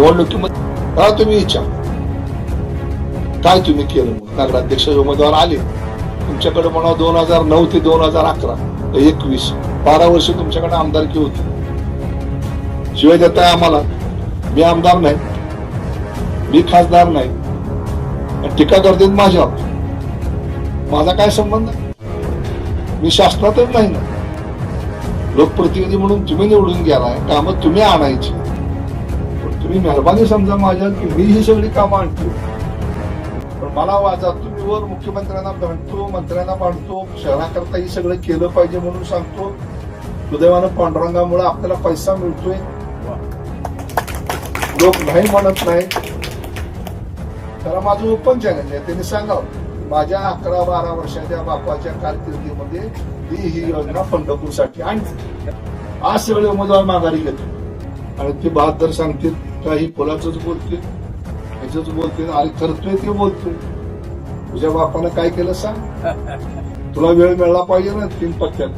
निवडणुकीमध्ये करा तुम्ही विचार. काय तुम्ही केलं म्हणून नगराध्यक्ष उमेदवार आले. तुमच्याकडे म्हणा दोन हजार नऊ ते दोन हजार अकरा एकवीस बारा वर्ष तुमच्याकडे आमदारकी होती. शिवाय देताय आम्हाला. मी आमदार नाही. मी खासदार नाही. टीका करते माझ्यावर. माझा काय संबंध? मी शासनातच नाही ना. लोकप्रतिनिधी म्हणून तुम्ही निवडून गेलाय. कामं तुम्ही आणायची. तुम्ही मेहरबानी समजा माझ्या की मी ही सगळी कामं आणतो. पण मला वाचा तुम्ही वर मुख्यमंत्र्यांना भांडतो मंत्र्यांना मांडतो शहराकरता ही सगळं केलं पाहिजे म्हणून सांगतो. सुदैवानं पांडुरंगामुळे आपल्याला पैसा मिळतोय. लोक नाही म्हणत नाही. त्याला माझं ओपन चॅलेंज आहे. त्यांनी सांगावं माझ्या अकरा बारा वर्षाच्या बापाच्या कारकिर्दीमध्ये मी ही योजना पंढरपूरसाठी आणली. आज सगळे उमेदवार माघारी घेतो आणि ते बहादर सांगतील काही फुलाचंच बोलते? ह्याच बोलते आणि करतोय ते बोलतोय तुझ्या बापानं काय केलं सांग? तुला वेळ मिळला पाहिजे ना तीन पत्त्यात